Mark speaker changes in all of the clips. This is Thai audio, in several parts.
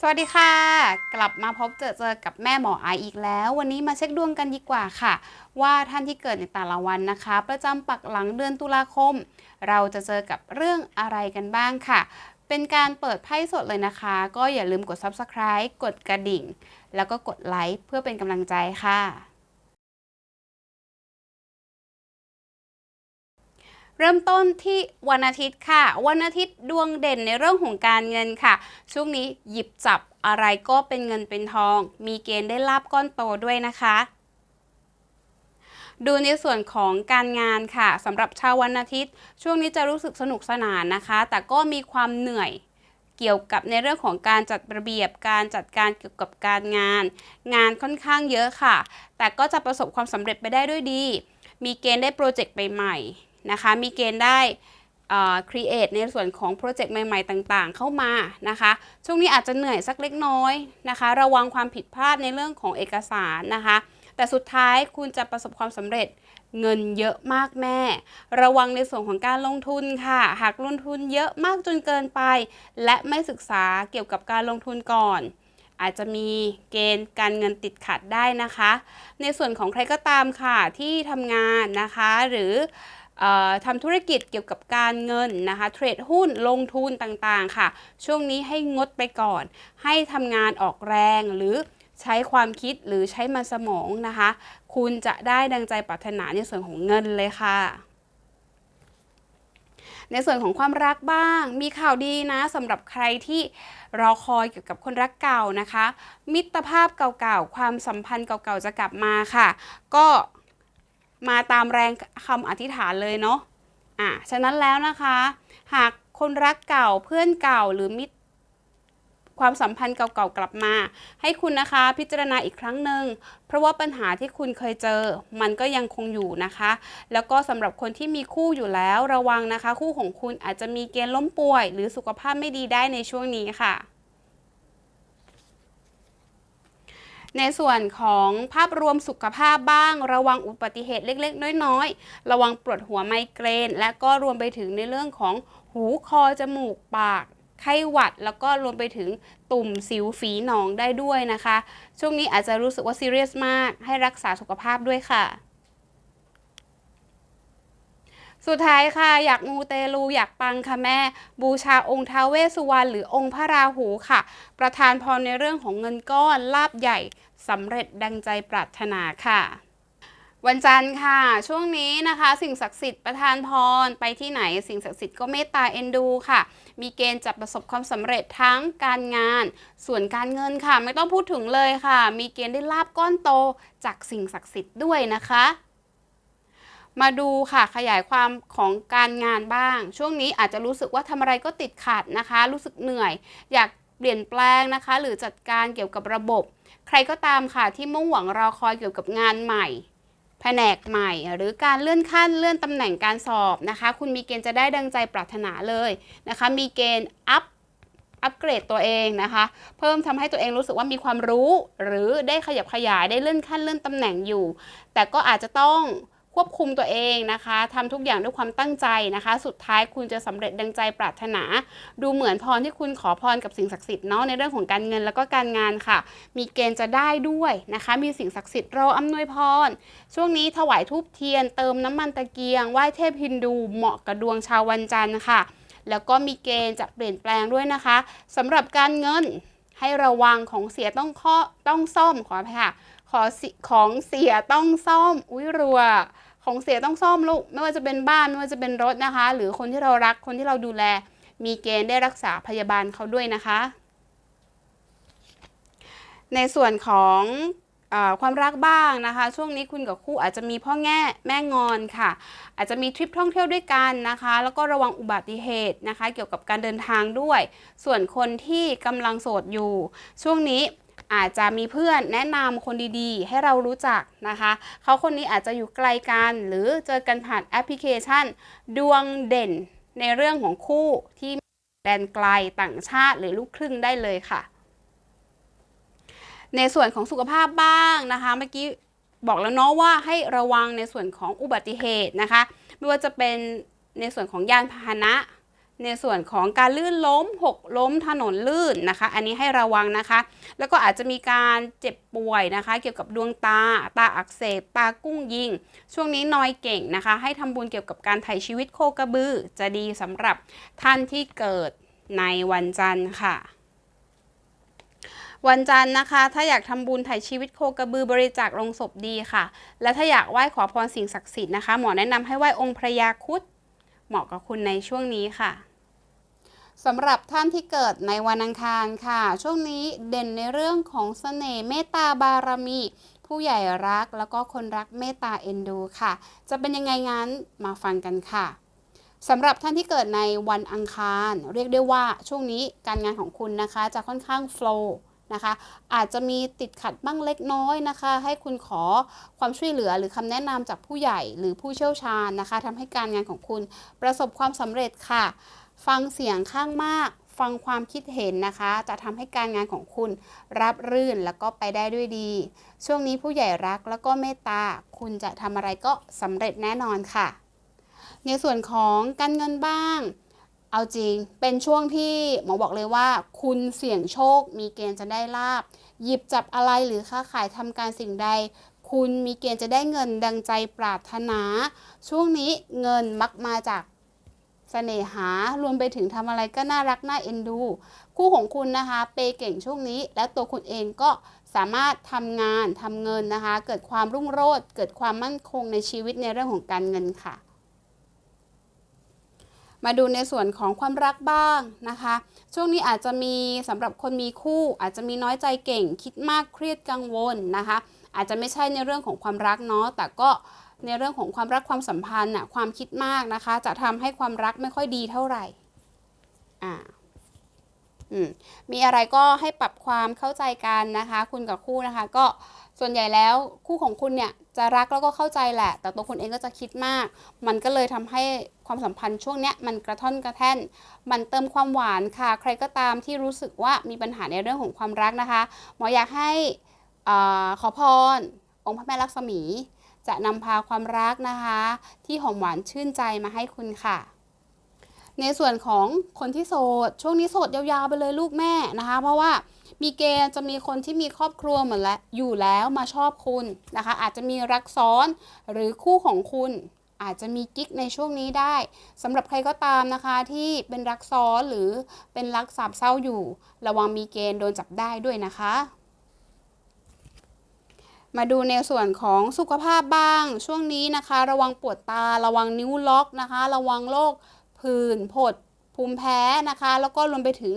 Speaker 1: สวัสดีค่ะ กลับมาพบเจอเจอกับแม่หมอไออีกแล้ว วันนี้มาเช็คดวงกันดีกว่าค่ะ ว่าท่านที่เกิดในแต่ละวันนะคะ ประจำปักหลังเดือนตุลาคม เราจะเจอกับเรื่องอะไรกันบ้างค่ะ เป็นการเปิดไพ่สดเลยนะคะ ก็อย่าลืมกด subscribe กดกระดิ่ง แล้วก็กดไลค์เพื่อเป็นกำลังใจค่ะ เริ่มต้นที่วันอาทิตย์ค่ะ วันอาทิตย์ดวงเด่นในเรื่องของการเงินค่ะ ช่วงนี้หยิบจับอะไรก็เป็นเงินเป็นทอง มีเกณฑ์ได้ลาบก้อนโตด้วยนะคะ ดูในส่วนของการงานค่ะสำหรับชาววันอาทิตย์ ช่วงนี้จะรู้สึกสนุกสนานนะคะ แต่ก็มีความเหนื่อยเกี่ยวกับในเรื่องของการจัดระเบียบการจัดการเกี่ยวกับการงาน งานค่อนข้างเยอะค่ะ แต่ก็จะประสบความสำเร็จไปได้ด้วยดี มีเกณฑ์ได้โปรเจกต์ใหม่ นะคะ มีเกณฑ์ได้ครีเอทในส่วนของโปรเจกต์ใหม่ๆ ต่างๆ เข้ามานะคะ ช่วงนี้อาจจะเหนื่อยสักเล็กน้อยนะคะ ระวังความผิดพลาดในเรื่องของเอกสารนะคะ แต่สุดท้ายคุณจะประสบความสำเร็จเงินเยอะมากแม่ ระวังในส่วนของการลงทุนค่ะ หากลงทุนเยอะมากจนเกินไป และไม่ศึกษาเกี่ยวกับการลงทุนก่อน อาจจะมีเกณฑ์การเงินติดขัดได้นะคะ ในส่วนของใครก็ตามค่ะที่ทำงานนะคะ หรือ ทำธุรกิจเกี่ยวกับการเงินนะคะเทรดหุ้นลงทุนต่างๆค่ะ ช่วงนี้ให้งดไปก่อน ให้ทำงานออกแรงหรือใช้ความคิดหรือใช้มันสมองนะคะ คุณจะได้ดังใจปรารถนาในส่วนของเงินเลยค่ะในส่วนของความรักบ้าง มีข่าวดีนะสำหรับใครที่รอคอยเกี่ยวกับคนรักเก่านะคะ มิตรภาพเก่าๆ ความสัมพันธ์เก่าๆ จะกลับมาค่ะ ก็ มาตามแรงคำอธิษฐานเลยเนาะอะฉะนั้นแล้วนะคะ หากคนรักเก่าเพื่อนเก่าหรือมิตรความสัมพันธ์เก่าๆกลับมา ให้คุณนะคะพิจารณาอีกครั้งหนึ่งเพราะว่าปัญหาที่คุณเคยเจอ มันก็ยังคงอยู่นะคะ แล้วก็สำหรับคนที่มีคู่อยู่แล้วระวังนะคะ คู่ของคุณอาจจะมีเกณฑ์ล้มป่วย หรือสุขภาพไม่ดีได้ในช่วงนี้ค่ะ ในส่วนของภาพรวมสุขภาพบ้าง ระวังอุบัติเหตุเล็กๆ น้อยๆ ระวังปวดหัวไมเกรน และก็รวมไปถึงในเรื่องของหูคอจมูกปากไข้หวัด แล้วก็รวมไปถึงตุ่มสิวฝีหนองได้ด้วยนะคะ ช่วงนี้อาจจะรู้สึกว่าซีเรียสมาก ให้รักษาสุขภาพด้วยค่ะ สุดท้ายค่ะ อยากมูเตลูอยากปังค่ะแม่ บูชาองค์ท้าวเวสุวรรณหรือองค์พระราหูค่ะ ประทานพรในเรื่องของเงินก้อนลาบใหญ่สำเร็จดังใจปรารถนาค่ะวันจันทร์ค่ะ ช่วงนี้นะคะ สิ่งศักดิ์สิทธิ์ประทานพรไปที่ไหน สิ่งศักดิ์สิทธิ์ก็เมตตาเอ็นดูค่ะ มีเกณฑ์จะประสบความสำเร็จทั้งการงาน ส่วนการเงินค่ะ ไม่ต้องพูดถึงเลยค่ะ มีเกณฑ์ได้ลาบก้อนโตจากสิ่งศักดิ์สิทธิ์ด้วยนะคะ มาดูค่ะขยายความของการงานบ้าง ช่วงนี้อาจจะรู้สึกว่าทำอะไรก็ติดขัดนะคะ รู้สึกเหนื่อย อยากเปลี่ยนแปลงนะคะ หรือจัดการเกี่ยวกับระบบ ใครก็ตามค่ะที่มุ่งหวังรอคอยเกี่ยวกับงานใหม่ แผนกใหม่ หรือการเลื่อนขั้นเลื่อนตำแหน่งการสอบนะคะ คุณมีเกณฑ์จะได้ดังใจปรารถนาเลยนะคะ มีเกณฑ์อัพอัปเกรดตัวเองนะคะ เพิ่มทำให้ตัวเองรู้สึกว่ามีความรู้ หรือได้ขยับขยายได้เลื่อนขั้นเลื่อนตำแหน่งอยู่ แต่ก็อาจจะต้อง ควบคุมตัวเองนะคะทำทุกอย่างด้วยความตั้งใจนะคะ สุดท้ายคุณจะสำเร็จดังใจปรารถนา ดูเหมือนพรที่คุณขอพรกับสิ่งศักดิ์สิทธิ์เนาะในเรื่องของการเงินแล้วก็การงานค่ะ มีเกณฑ์จะได้ด้วยนะคะ มีสิ่งศักดิ์สิทธิ์รออำนวยพร ช่วงนี้ถวายทูบเทียน เติมน้ำมันตะเกียงไหว้เทพฮินดูเหมาะกับดวงชาววันจันทร์ค่ะ แล้วก็มีเกณฑ์จะเปลี่ยนแปลงด้วยนะคะสำหรับการเงินให้ระวังของเสียต้องข้อต้องซ่อมขออภัยค่ะขอของเสียต้องซ่อม อุ้ยรัว ของเสียต้องซ่อมลูกไม่ว่าจะเป็นบ้านไม่ว่าจะเป็นรถนะคะ หรือคนที่เรารักคนที่เราดูแล มีเกณฑ์ได้รักษาพยาบาลเขาด้วยนะคะ ในส่วนของอความรักบ้างนะคะ ช่วงนี้คุณกับคู่อาจจะมีพ่อแง่แม่งอนค่ะ อาจจะมีทริปท่องเที่ยวด้วยกันนะคะ แล้วก็ระวังอุบัติเหตุนะคะ เกี่ยวกับการเดินทางด้วย ส่วนคนที่กำลังโสดอยู่ ช่วงนี้ อาจจะมีเพื่อนแนะนำคนดีๆ ให้เรารู้จักนะคะ เขาคนนี้อาจจะอยู่ไกลกันหรือเจอกันผ่านแอปพลิเคชัน ดวงเด่นในเรื่องของคู่ที่แดนไกลต่างชาติหรือลูกครึ่งได้เลยค่ะ ในส่วนของสุขภาพบ้างนะคะเมื่อกี้บอกแล้วเนาะว่าให้ระวังในส่วนของอุบัติเหตุนะคะ ไม่ว่าจะเป็นในส่วนของยานพาหนะ ในส่วนของการลื่นล้ม หกล้มถนนลื่นนะคะ อันนี้ให้ระวังนะคะ แล้วก็อาจจะมีการเจ็บป่วยนะคะ เกี่ยวกับดวงตา ตาอักเสบ ตากุ้งยิง ช่วงนี้นอยเก่งนะคะ ให้ทำบุญเกี่ยวกับการไถ่ชีวิตโคกระบือ จะดีสำหรับท่านที่เกิดในวันจันทร์ค่ะวันจันทร์นะคะ ถ้าอยากทำบุญไถ่ชีวิตโคกระบือบริจาคลงศพดีค่ะ และถ้าอยากไหว้ขอพรสิ่งศักดิ์สิทธิ์นะคะ หมอแนะนำให้ไหว้องค์พระยาคุดเหมาะกับคุณในช่วงนี้ค่ะ สำหรับท่านที่เกิดในวันอังคารค่ะ ช่วงนี้เด่นในเรื่องของเสน่ห์เมตตาบารมี ผู้ใหญ่รักแล้วก็คนรักเมตตาเอ็นดูค่ะ จะเป็นยังไงงั้นมาฟังกันค่ะสำหรับท่านที่เกิดในวันอังคาร เรียกได้ว่าช่วงนี้การงานของคุณนะคะ จะค่อนข้างโฟล์นะคะอาจจะมีติดขัดบ้างเล็กน้อยนะคะ ให้คุณขอความช่วยเหลือหรือคำแนะนำจากผู้ใหญ่หรือผู้เชี่ยวชาญนะคะทำให้การงานของคุณประสบความสำเร็จค่ะ ฟังเสียงข้างมาก ฟังความคิดเห็นนะคะ จะทำให้การงานของคุณรับรื่นแล้วก็ไปได้ด้วยดี ช่วงนี้ผู้ใหญ่รักแล้วก็เมตตา คุณจะทำอะไรก็สำเร็จแน่นอนค่ะ ในส่วนของการเงินบ้าง เอาจริง เป็นช่วงที่หมอบอกเลยว่า คุณเสี่ยงโชค มีเกณฑ์จะได้ลาบ หยิบจับอะไรหรือค้าขายทำการสิ่งใดคุณมีเกณฑ์จะได้เงินดังใจปรารถนา ช่วงนี้เงินมักมาจาก เสน่หารวมไปถึงทำอะไรก็น่ารักน่าเอ็นดู คู่ของคุณนะคะ เปย์เก่งช่วงนี้ และตัวคุณเองก็สามารถทำงานทำเงินนะคะ เกิดความรุ่งโรจน์เกิดความมั่นคงในชีวิตในเรื่องของการเงินค่ะ มาดูในส่วนของความรักบ้างนะคะ ช่วงนี้อาจจะมีสำหรับคนมีคู่ อาจจะมีน้อยใจเก่ง คิดมากเครียดกังวลนะคะ อาจจะไม่ใช่ในเรื่องของความรักเนาะแต่ก็ ในเรื่องของความรักความสัมพันธ์น่ะความคิดมากนะคะ จะทำให้ความรักไม่ค่อยดีเท่าไหร่อ่าอืมมีอะไรก็ให้ปรับความเข้าใจกันนะคะ คุณกับคู่นะคะ ก็ส่วนใหญ่แล้วคู่ของคุณเนี่ยจะรักแล้วก็เข้าใจแหละ แต่ตัวคุณเองก็จะคิดมาก มันก็เลยทำให้ความสัมพันธ์ช่วงเนี้ยมันกระท่อนกระแท่น มันเติมความหวานค่ะ ใครก็ตามที่รู้สึกว่ามีปัญหาในเรื่องของความรักนะคะ หมออยากให้อาขอพรองค์พระแม่ลักษมี จะนำพาความรักนะคะ ที่หอมหวานชื่นใจมาให้คุณค่ะ ในส่วนของคนที่โสด ช่วงนี้โสดยาวๆไปเลยลูกแม่นะคะ เพราะว่ามีเกณฑ์จะมีคนที่มีครอบครัวเหมือนแล้วอยู่แล้วมาชอบคุณนะคะ อาจจะมีรักซ้อนหรือคู่ของคุณอาจจะมีกิ๊กในช่วงนี้ได้สำหรับใครก็ตามนะคะที่เป็นรักซ้อนหรือเป็นรักสามเศร้าอยู่ ระวังมีเกณฑ์โดนจับได้ด้วยนะคะ มาดูในส่วนของสุขภาพบ้าง ช่วงนี้นะคะ ระวังปวดตา ระวังนิ้วล็อกนะคะ ระวังโรคผื่นผด ภูมิแพ้นะคะ แล้วก็รวมไปถึง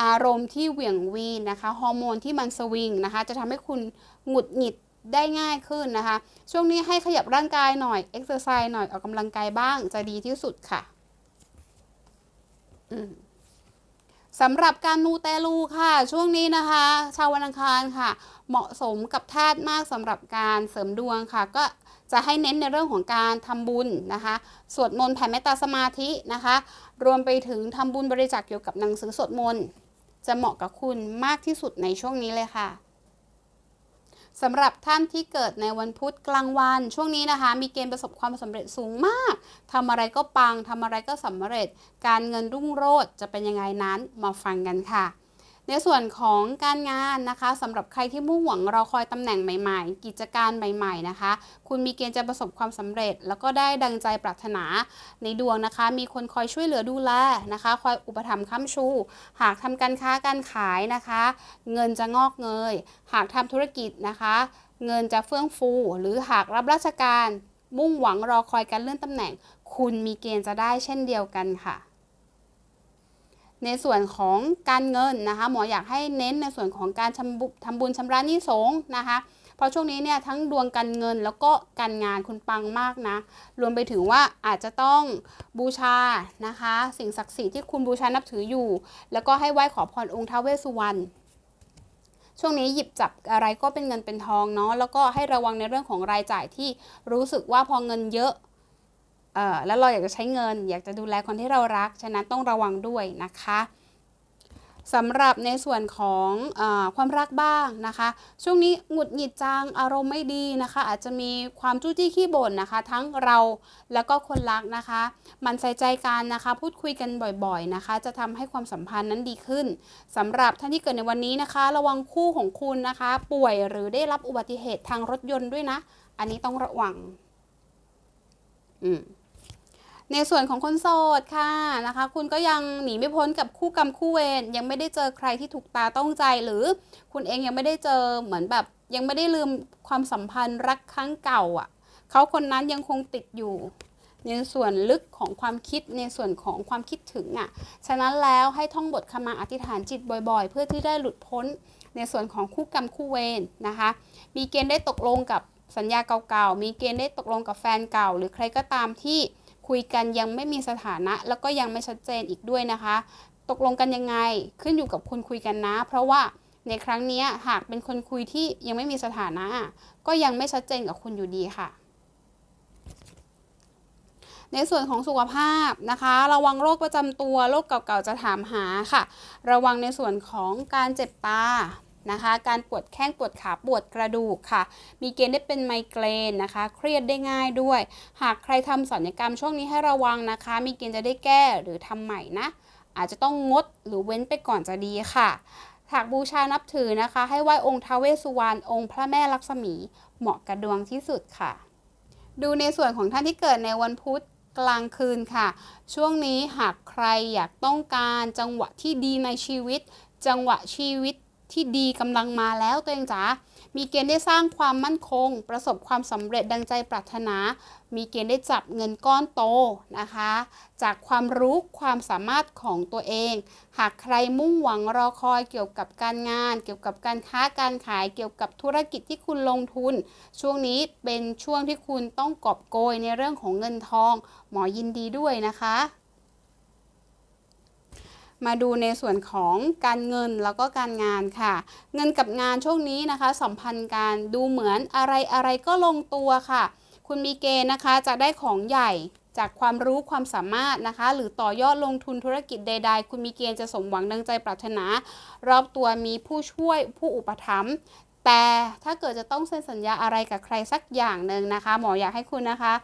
Speaker 1: อารมณ์ที่เหวี่ยงวีนนะคะ ฮอร์โมนที่มันสวิงนะคะ จะทำให้คุณหงุดหงิดได้ง่ายขึ้นนะคะ ช่วงนี้ให้ขยับร่างกายหน่อยเอ็กซ์เซอร์ไซส์หน่อยออกกำลังกายบ้างจะดีที่สุดค่ะ อืม สำหรับการมูเตลูค่ะ ช่วงนี้นะคะ ชาววันอังคารค่ะ เหมาะสมกับธาตุมากสำหรับการเสริมดวงค่ะ ก็จะให้เน้นในเรื่องของการทำบุญนะคะ สวดมนต์แผ่เมตตาสมาธินะคะ รวมไปถึงทำบุญบริจาคเกี่ยวกับหนังสือสวดมนต์จะเหมาะกับคุณมากที่สุดในช่วงนี้เลยค่ะ สำหรับท่านที่เกิดในวันพุธกลางวัน ช่วงนี้นะคะ มีเกณฑ์ประสบความสำเร็จสูงมากทำอะไรก็ปังทำอะไรก็สำเร็จ การเงินรุ่งโรจน์จะเป็นยังไงนั้นมาฟังกันค่ะ ในส่วนของการงานนะคะสำหรับใครที่มุ่งหวังรอคอยตำแหน่งใหม่ ๆ กิจการใหม่ ๆนะคะ คุณมีเกณฑ์จะประสบความสำเร็จ แล้วก็ได้ดังใจปรารถนาในดวงนะคะ มีคนคอยช่วยเหลือดูแลนะคะ คอยอุปถัมภ์ค้ำชู หากทำการค้าการขายนะคะ เงินจะงอกเงย หากทำธุรกิจนะคะ เงินจะเฟื่องฟู หรือหากรับราชการ มุ่งหวังรอคอยการเลื่อนตำแหน่ง คุณมีเกณฑ์จะได้เช่นเดียวกันค่ะ ในส่วนของการเงินนะคะ หมออยากให้เน้นในส่วนของการทำบุทำบุญชำระหนี้สงนะคะ เพราะช่วงนี้เนี่ยทั้งดวงการเงินแล้วก็การงานคุณปังมากนะ รวมไปถึงว่าอาจจะต้องบูชานะคะ สิ่งศักดิ์สิทธิ์ที่คุณบูชานับถืออยู่ แล้วก็ให้ไหว้ขอพรองค์ท้าวเวสสุวรรณช่วงนี้หยิบจับอะไรก็เป็นเงินเป็นทองเนาะแล้วก็ให้ระวังในเรื่องของรายจ่ายที่รู้สึกว่าพอเงินเยอะ แล้วเราอยากจะใช้เงิน อยากจะดูแลคนที่เรารัก ฉะนั้นต้องระวังด้วยนะคะสำหรับในส่วนของอความรักบ้างนะคะ ช่วงนี้หงุดหงิดจังอารมณ์ไม่ดีนะคะ อาจจะมีความจู้จี้ขี้บ่นนะคะ ทั้งเราแล้วก็คนรักนะคะ มันใส่ใจกันนะคะ พูดคุยกันบ่อยๆนะคะ จะทำให้ความสัมพันธ์นั้นดีขึ้นสำหรับท่านที่เกิดในวันนี้นะคะ ระวังคู่ของคุณนะคะ ป่วยหรือได้รับอุบัติเหตุทางรถยนต์ด้วยนะ อันนี้ต้องระวัง อืม ในส่วนของคนโสดค่ะนะคะ คุณก็ยังหนีไม่พ้นกับคู่กรรมคู่เวรยังไม่ได้เจอใครที่ถูกตาต้องใจหรือคุณเองยังไม่ได้เจอเหมือนแบบ ยังไม่ได้ลืมความสัมพันธ์รักครั้งเก่าอะเขาคนนั้นยังคงติดอยู่ ในส่วนลึกของความคิดในส่วนของความคิดถึงอะฉะนั้นแล้วให้ท่องบทคมาอธิษฐานจิตบ่อยๆ เพื่อที่ได้หลุดพ้นในส่วนของคู่กรรมคู่เวรนะคะ มีเกณฑ์ได้ตกลงกับสัญญาเก่าๆ มีเกณฑ์ได้ตกลงกับแฟนเก่า หรือใครก็ตามที่ คุยกันยังไม่มีสถานะ แล้วก็ยังไม่ชัดเจนอีกด้วยนะคะ ตกลงกันยังไงขึ้นอยู่กับคุณคุยกันนะ เพราะว่าในครั้งนี้หากเป็นคนคุยที่ยังไม่มีสถานะ ก็ยังไม่ชัดเจนกับคุณอยู่ดีค่ะ ในส่วนของสุขภาพนะคะ ระวังโรคประจำตัวโรคเก่าๆจะถามหาค่ะ ระวังในส่วนของการเจ็บตา นะคะ การปวดแข้งปวดขาปวดกระดูกค่ะ มีเกณฑ์ได้เป็นไมเกรนนะคะ เครียดได้ง่ายด้วย หากใครทำศัลยกรรมช่วงนี้ให้ระวังนะคะ มีเกณฑ์จะได้แก้หรือทำใหม่นะ อาจจะต้องงดหรือเว้นไปก่อนจะดีค่ะหากบูชานับถือนะคะ ให้ไหว้องค์ทาเวสสุวรรณองค์พระแม่ลักษมีเหมาะกับดวงที่สุดค่ะ ดูในส่วนของท่านที่เกิดในวันพุธกลางคืนค่ะ ช่วงนี้หากใครอยากต้องการจังหวะที่ดีในชีวิต จังหวะชีวิต ที่ดีกำลังมาแล้วตัวเองจ๋า มีเกณฑ์ได้สร้างความมั่นคง ประสบความสำเร็จดังใจปรารถนา มีเกณฑ์ได้จับเงินก้อนโตนะคะ จากความรู้ความสามารถของตัวเอง หากใครมุ่งหวังรอคอยเกี่ยวกับการงาน เกี่ยวกับการค้าการขายเกี่ยวกับธุรกิจที่คุณลงทุน ช่วงนี้เป็นช่วงที่คุณต้องกอบโกยในเรื่องของเงินทอง หมอยินดีด้วยนะคะ มาดูในส่วนของการเงินแล้วก็การงานค่ะ เงินกับงานช่วงนี้นะคะ สัมพันธ์กันดูเหมือนอะไรอะไรก็ลงตัวค่ะ คุณมีเกณฑ์นะคะจะได้ของใหญ่จากความรู้ความสามารถนะคะ หรือต่อยอดลงทุนธุรกิจใด ๆ คุณมีเกณฑ์จะสมหวังดังใจปรารถนา รอบตัวมีผู้ช่วยผู้อุปถัมภ์แต่ถ้าเกิดจะต้องเซ็นสัญญาอะไรกับใครสักอย่างหนึ่งนะคะ หมออยากให้คุณนะคะ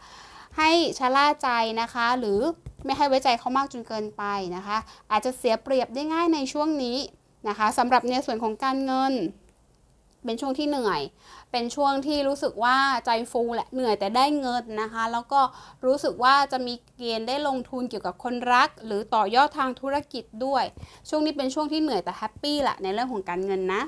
Speaker 1: ให้ชะล่าใจนะคะ หรือไม่ให้ไว้ใจเขามากจนเกินไปนะคะ อาจจะเสียเปรียบได้ง่ายในช่วงนี้นะคะสำหรับในส่วนของการเงิน เป็นช่วงที่เหนื่อย เป็นช่วงที่รู้สึกว่าใจฟูแหละเหนื่อยแต่ได้เงินนะคะ แล้วก็รู้สึกว่าจะมีเกณฑ์ได้ลงทุนเกี่ยวกับคนรัก หรือต่อยอดทางธุรกิจด้วย ช่วงนี้เป็นช่วงที่เหนื่อยแต่แฮปปี้แหละในเรื่องของการเงินนะ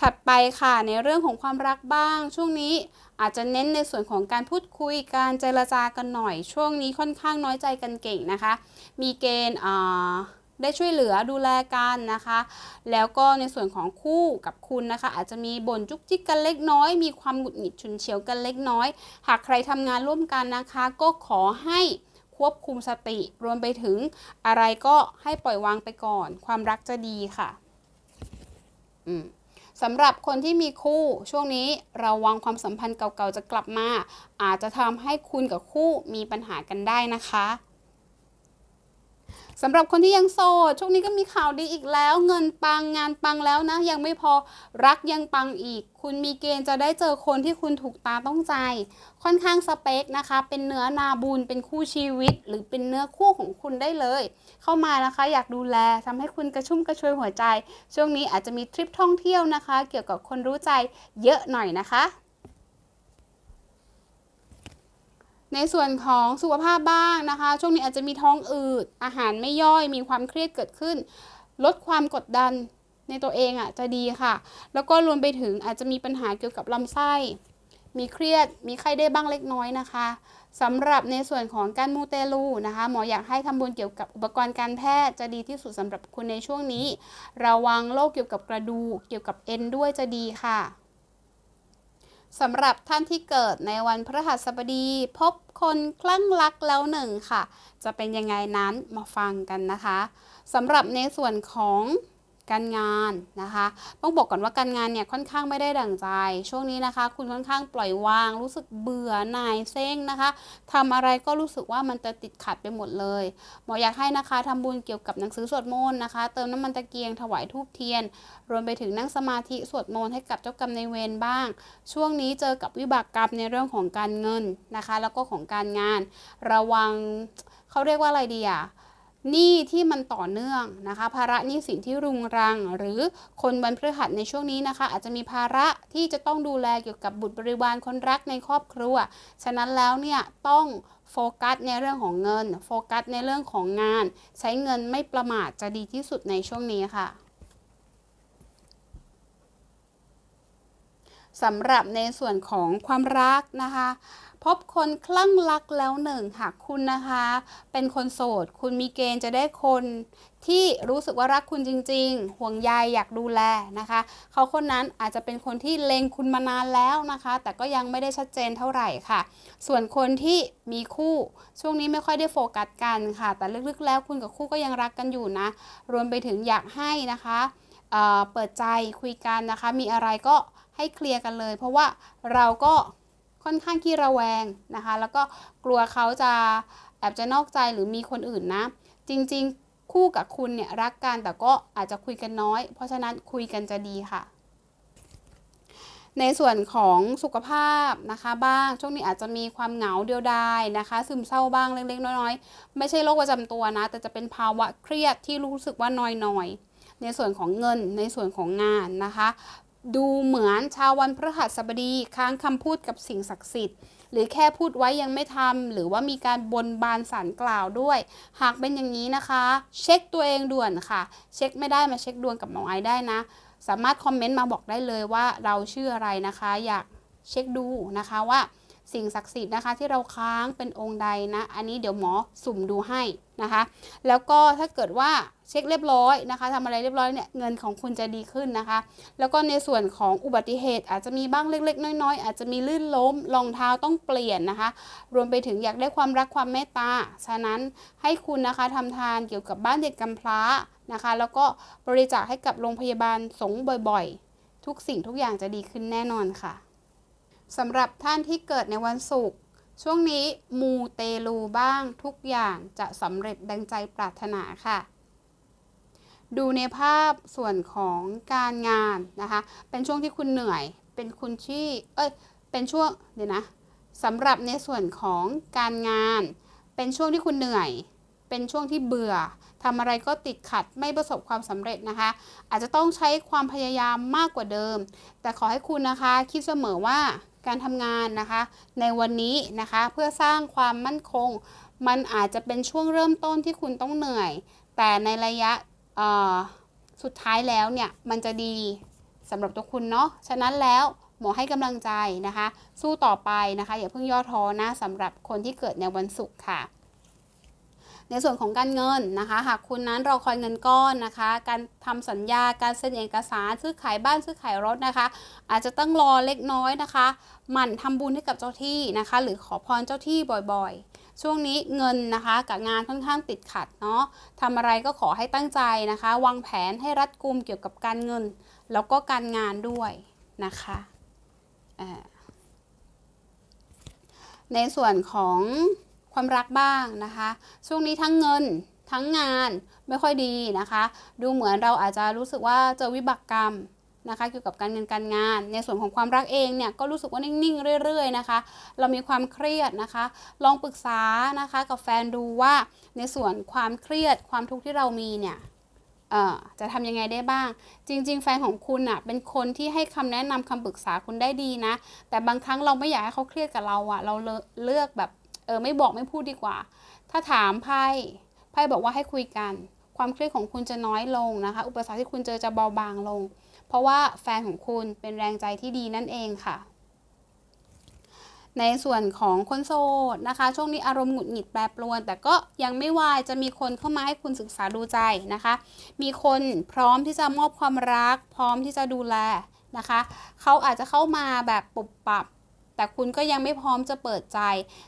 Speaker 1: ถัดไปค่ะในเรื่องของความรักบ้าง ช่วงนี้อาจจะเน้นในส่วนของการพูดคุยการเจรจากันหน่อย ช่วงนี้ค่อนข้างน้อยใจกันเก่งนะคะ มีเกณฑ์ได้ช่วยเหลือดูแลกันนะคะ แล้วก็ในส่วนของคู่กับคุณนะคะ อาจจะมีบ่นจุกจิกกันเล็กน้อย มีความหงุดหงิดฉุนเฉียวกันเล็กน้อย หากใครทำงานร่วมกันนะคะ ก็ขอให้ควบคุมสติ รวมไปถึงอะไรก็ให้ปล่อยวางไปก่อน ความรักจะดีค่ะ อืม สำหรับคนที่มีคู่ช่วงนี้ระวังความสัมพันธ์เก่าๆจะกลับมา อาจจะทำให้คุณกับคู่มีปัญหากันได้นะคะ สำหรับคนที่ยังโสดช่วงนี้ก็มีข่าวดีอีกแล้ว เงินปังงานปังแล้วนะ ยังไม่พอรักยังปังอีก คุณมีเกณฑ์จะได้เจอคนที่คุณถูกตาต้องใจ ค่อนข้างสเปคนะคะ เป็นเนื้อนาบุญเป็นคู่ชีวิต หรือเป็นเนื้อคู่ของคุณได้เลย เข้ามานะคะ อยากดูแลทำให้คุณกระชุ่มกระชวยหัวใจ ช่วงนี้อาจจะมีทริปท่องเที่ยวนะคะ เกี่ยวกับคนรู้ใจเยอะหน่อยนะคะ ในส่วนของสุขภาพบ้างนะคะ ช่วงนี้อาจจะมีท้องอืด อาหารไม่ย่อย มีความเครียดเกิดขึ้น ลดความกดดันในตัวเองอะจะดีค่ะ แล้วก็รวมไปถึงอาจจะมีปัญหาเกี่ยวกับลำไส้ มีเครียด มีไข้ได้บ้างเล็กน้อยนะคะสำหรับในส่วนของการมูเตลูนะคะ หมออยากให้ทำบุญเกี่ยวกับอุปกรณ์การแพทย์จะดีที่สุดสำหรับคุณในช่วงนี้ ระวังโรคเกี่ยวกับกระดูกเกี่ยวกับเอ็นด้วยจะดีค่ะ สำหรับท่านที่เกิดในวันพฤหัสบดี พบคนคลั่งรักแล้วหนึ่งค่ะ จะเป็นยังไงนั้นมาฟังกันนะคะสำหรับในส่วนของ การงานนะคะ ต้องบอกก่อนว่าการงานเนี่ยค่อนข้างไม่ได้ดั่งใจ ช่วงนี้นะคะ คุณค่อนข้างปล่อยวาง รู้สึกเบื่อหน่ายเซ็งนะคะทำอะไรก็รู้สึกว่ามันจะติดขัดไปหมดเลยหมออยากให้นะคะทำบุญเกี่ยวกับหนังสือสวดมนต์นะคะ เติมน้ำมันตะเกียงถวายทูบเทียน รวมไปถึงนั่งสมาธิสวดมนต์ให้กับเจ้ากรรมในายเวรบ้าง ช่วงนี้เจอกับวิบากกรรมในเรื่องของการเงินนะคะ แล้วก็ของการงาน ระวังเขาเรียกว่าอะไรดีอะ หนี้ที่มันต่อเนื่องนะคะ ภาระหนี้สินที่รุงรัง หรือคนวันพฤหัสในช่วงนี้นะคะ อาจจะมีภาระที่จะต้องดูแลเกี่ยวกับบุตรบริวารคนรักในครอบครัว ฉะนั้นแล้วเนี่ยต้องโฟกัสในเรื่องของเงิน โฟกัสในเรื่องของงาน ใช้เงินไม่ประมาทจะดีที่สุดในช่วงนี้ค่ะสำหรับในส่วนของความรักนะคะ พบคนคลั่งรักแล้วหนึ่งหากคุณนะคะ เป็นคนโสด คุณมีเกณฑ์จะได้คนที่รู้สึกว่ารักคุณจริง ๆ ห่วงใยอยากดูแลนะคะ เขาคนนั้นอาจจะเป็นคนที่เลงคุณมานานแล้วนะคะ แต่ก็ยังไม่ได้ชัดเจนเท่าไหร่ค่ะ ส่วนคนที่มีคู่ช่วงนี้ไม่ค่อยได้โฟกัสกันค่ะ แต่ลึกๆ แล้วคุณกับคู่ก็ยังรักกันอยู่นะ รวมไปถึงอยากให้นะคะเเปิดใจคุยกันนะคะ มีอะไรก็ให้เคลียร์กันเลย เพราะว่าเราก็ ค่อนข้างขี้ระแวงนะคะ แล้วก็กลัวเขาจะแอบจะนอกใจหรือมีคนอื่นนะ จริงๆคู่กับคุณเนี่ยรักกันแต่ก็อาจจะคุยกันน้อย เพราะฉะนั้นคุยกันจะดีค่ะ ในส่วนของสุขภาพนะคะบ้างช่วงนี้อาจจะมีความเหงาเดียวดายนะคะ ซึมเศร้าบ้างเล็กๆน้อยๆไม่ใช่โรคประจำตัวนะ แต่จะเป็นภาวะเครียดที่รู้สึกว่าน้อยๆในส่วนของเงินในส่วนของงานนะคะ ดูเหมือนชาววันพฤหัสบดีค้างคำพูดกับสิ่งศักดิ์สิทธิ์ หรือแค่พูดไว้ยังไม่ทำหรือว่ามีการบนบานสารกล่าวด้วย หากเป็นอย่างนี้นะคะ เช็คตัวเองด่วนค่ะ เช็คไม่ได้มาเช็คดวงกับหมอไอได้นะ สามารถคอมเมนต์มาบอกได้เลยว่าเราชื่ออะไรนะคะ อยากเช็คดูนะคะว่า สิ่งศักดิ์สิทธิ์นะคะ ที่เราค้างเป็นองค์ใดนะ อันนี้เดี๋ยวหมอสุ่มดูให้นะคะ แล้วก็ถ้าเกิดว่าเช็คเรียบร้อยนะคะทำอะไรเรียบร้อยเนี่ยเงินของคุณจะดีขึ้นนะคะ แล้วก็ในส่วนของอุบัติเหตุ อาจจะมีบ้างเล็ก ๆ น้อย ๆ อาจจะมีลื่นล้มรองเท้าต้องเปลี่ยนนะคะ รวมไปถึงอยากได้ความรักความเมตตาฉะนั้นให้คุณนะคะทำทานเกี่ยวกับบ้านเด็กกำพร้านะคะ แล้วก็บริจาคให้กับโรงพยาบาลสงฆ์บ่อยๆ ทุกสิ่งทุกอย่างจะดีขึ้นแน่นอนค่ะ สำหรับท่านที่เกิดในวันศุกร์ช่วงนี้มูเตลูบ้างทุกอย่างจะสำเร็จดังใจปรารถนาค่ะ ดูในภาพส่วนของการงานนะคะ เป็นช่วงที่คุณเหนื่อย เป็นคุณที่เอ้ยเป็นช่วงเดี๋ยวนะสำหรับในส่วนของการงาน เป็นช่วงที่คุณเหนื่อย เป็นช่วงที่เบื่อทำอะไรก็ติดขัดไม่ประสบความสำเร็จนะคะ อาจจะต้องใช้ความพยายามมากกว่าเดิม แต่ขอให้คุณนะคะ คิดเสมอว่า การทำงานนะคะ ในวันนี้นะคะ เพื่อสร้างความมั่นคง มันอาจจะเป็นช่วงเริ่มต้นที่คุณต้องเหนื่อย แต่ในระยะสุดท้ายแล้วเนี่ย มันจะดีสำหรับตัวคุณเนาะฉะนั้นแล้วหมอให้กำลังใจนะคะ สู้ต่อไปนะคะ อย่าเพิ่งย่อท้อนะสำหรับคนที่เกิดในวันศุกร์ค่ะ ในส่วนของการเงินนะคะ หากคุณนั้นรอคอยเงินก้อนนะคะ การทำสัญญาการเซ็นเอกสารซื้อขายบ้านซื้อขายรถนะคะ อาจจะต้องรอเล็กน้อยนะคะหมั่นทำบุญให้กับเจ้าที่นะคะ หรือขอพรเจ้าที่บ่อยๆ ช่วงนี้เงินนะคะ กับงานค่อนข้างติดขัดเนาะทำอะไรก็ขอให้ตั้งใจนะคะ วางแผนให้รัดกุมเกี่ยวกับการเงิน แล้วก็การงานด้วยนะคะในส่วนของ ความรักบ้างนะคะ ช่วงนี้ทั้งเงินทั้งงานไม่ค่อยดีนะคะ ดูเหมือนเราอาจจะรู้สึกว่าเจอวิบากกรรมนะคะ เกี่ยวกับการเงินการงาน ในส่วนของความรักเองเนี่ยก็รู้สึกว่านิ่งๆเรื่อย ๆนะคะ เรามีความเครียดนะคะ ลองปรึกษานะคะกับแฟนดูว่าในส่วนความเครียดความทุกข์ที่เรามีเนี่ยจะทำยังไงได้บ้าง จริง ๆ แฟนของคุณอะเป็นคนที่ให้คำแนะนำคำปรึกษาคุณได้ดีนะ แต่บางครั้งเราไม่อยากให้เขาเครียดกับเราอะ เราเลือกแบบ เออไม่บอกไม่พูดดีกว่า ถ้าถามไพ่ไพ่บอกว่าให้คุยกัน ความเครียดของคุณจะน้อยลงนะคะ อุปสรรคที่คุณเจอจะเบาบางลง เพราะว่าแฟนของคุณเป็นแรงใจที่ดีนั่นเองค่ะในส่วนของคนโสดนะคะ ช่วงนี้อารมณ์หงุดหงิดแปรปรวน แต่ก็ยังไม่วายจะมีคนเข้ามาให้คุณศึกษาดูใจนะคะ มีคนพร้อมที่จะมอบความรัก พร้อมที่จะดูแลนะคะ เขาอาจจะเข้ามาแบบปุบปับ แต่คุณก็ยังไม่พร้อมจะเปิดใจ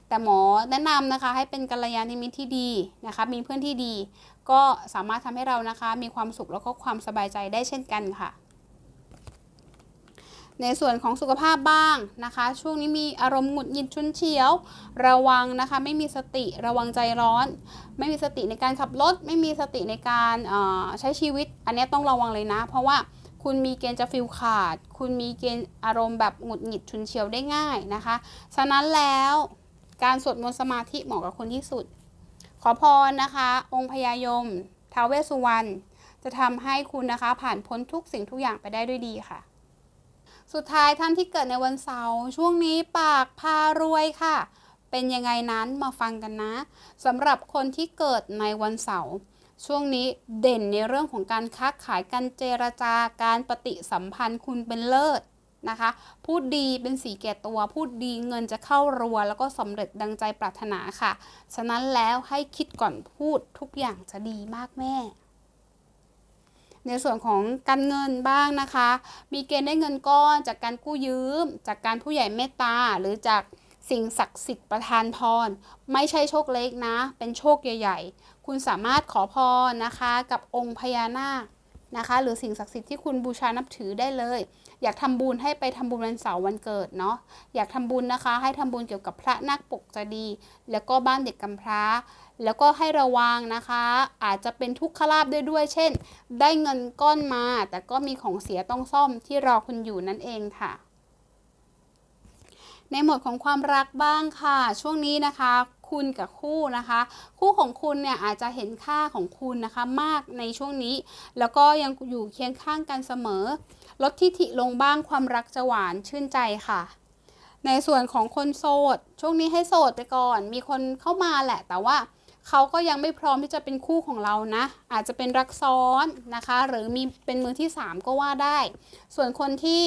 Speaker 1: แต่หมอแนะนำนะคะให้เป็นกัลยาณมิตรที่ดีนะคะ มีเพื่อนที่ดี ก็สามารถทำให้เรานะคะ มีความสุขแล้วก็ความสบายใจได้เช่นกันค่ะ ในส่วนของสุขภาพบ้างนะคะ ช่วงนี้มีอารมณ์หงุดหงิดชุนเฉียว ระวังนะคะ ไม่มีสติระวังใจร้อน ไม่มีสติในการขับรถ ไม่มีสติในการใช้ชีวิต อันนี้ต้องระวังเลยนะ เพราะว่า คุณมีเกณฑ์จะฟิลขาด คุณมีเกณฑ์อารมณ์แบบหงุดหงิดชุนเฉียวได้ง่ายนะคะ ฉะนั้นแล้วการสวดมนต์สมาธิเหมาะกับคุณที่สุด ขอพรนะคะ องค์พญายมท้าวเวสสุวรรณจะทำให้คุณนะคะผ่านพ้นทุกสิ่งทุกอย่างไปได้ด้วยดีค่ะ สุดท้ายท่านที่เกิดในวันเสาร์ช่วงนี้ปากพารวยค่ะ เป็นยังไงนั้นมาฟังกันนะสำหรับคนที่เกิดในวันเสาร์ ช่วงนี้เด่นในเรื่องของการค้าขายการเจรจาการปฏิสัมพันธ์คุณเป็นเลิศนะคะ พูดดีเป็นสีแก่ตัว พูดดีเงินจะเข้ารัว แล้วก็สำเร็จดังใจปรารถนาค่ะ ฉะนั้นแล้วให้คิดก่อนพูดทุกอย่างจะดีมากแม่ในส่วนของการเงินบ้างนะคะ มีเกณฑ์ได้เงินก้อนจากการกู้ยืม จากการผู้ใหญ่เมตตา หรือจากสิ่งศักดิ์สิทธิ์ประทานพร ไม่ใช่โชคเล็กนะ เป็นโชคใหญ่ ๆ คุณสามารถขอพรนะคะกับองค์พญานาคนะคะ หรือสิ่งศักดิ์สิทธิ์ที่คุณบูชานับถือได้เลย อยากทำบุญให้ไปทำบุญวันเสาร์วันเกิดเนาะอยากทำบุญนะคะ ให้ทำบุญเกี่ยวกับพระนาคปกจะดี แล้วก็บ้านเด็กกำพร้า แล้วก็ให้ระวังนะคะ อาจจะเป็นทุกขลาบด้วยด้วย เช่น ได้เงินก้อนมา แต่ก็มีของเสียต้องซ่อมที่รอคุณอยู่นั่นเองค่ะในหมวดของความรักบ้างค่ะ ช่วงนี้นะคะ คุณกับคู่นะคะ คู่ของคุณเนี่ยอาจจะเห็นค่าของคุณนะคะมากในช่วงนี้ แล้วก็ยังอยู่เคียงข้างกันเสมอ ลดทิฐิลงบ้างความรักจะหวานชื่นใจค่ะ ในส่วนของคนโสด ช่วงนี้ให้โสดไปก่อน มีคนเข้ามาแหละ แต่ว่าเขาก็ยังไม่พร้อมที่จะเป็นคู่ของเรานะ อาจจะเป็นรักซ้อนนะคะ หรือมีเป็นมือที่ 3 ก็ว่าได้ ส่วนคนที่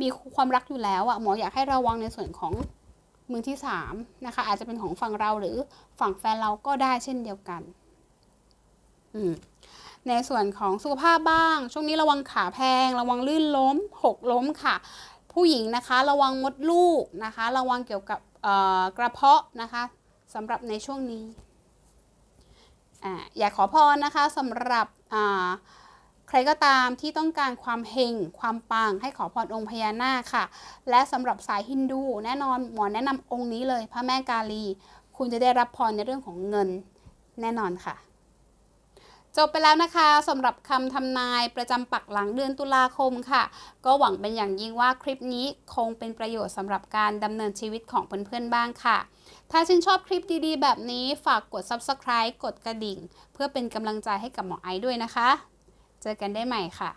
Speaker 1: มีความรักอยู่แล้วอะหมออยากให้ระวังในส่วนของ มือที่3นะคะอาจจะเป็นของฝั่งเราหรือฝั่งแฟนเราก็ได้เช่นเดียวกันอืมในส่วนของสุขภาพบ้าง ช่วงนี้ระวังขาแพง ระวังลื่นล้ม หกล้มค่ะ ผู้หญิงนะคะระวังมดลูกนะคะ ระวังเกี่ยวกับกระเพาะนะคะสำหรับในช่วงนี้ออยากขอพรนะคะสำหรับ ใครก็ตามที่ต้องการความเฮงความปังให้ขอพรองค์พญานาคค่ะ และสำหรับสายฮินดูแน่นอนหมอแนะนำองค์นี้เลยพระแม่กาลี คุณจะได้รับพรในเรื่องของเงินแน่นอนค่ะจบไปแล้วนะคะสำหรับคำทำนายประจำปักหลังเดือนตุลาคมค่ะ ก็หวังเป็นอย่างยิ่งว่าคลิปนี้คงเป็นประโยชน์สำหรับการดำเนินชีวิตของเพื่อนๆบ้างค่ะ ถ้าชื่นชอบคลิปดีๆ แบบนี้ฝากกด subscribe กดกระดิ่ง เพื่อเป็นกำลังใจให้กับหมอไอซ์ด้วยนะคะ เจอกันได้ใหม่ค่ะ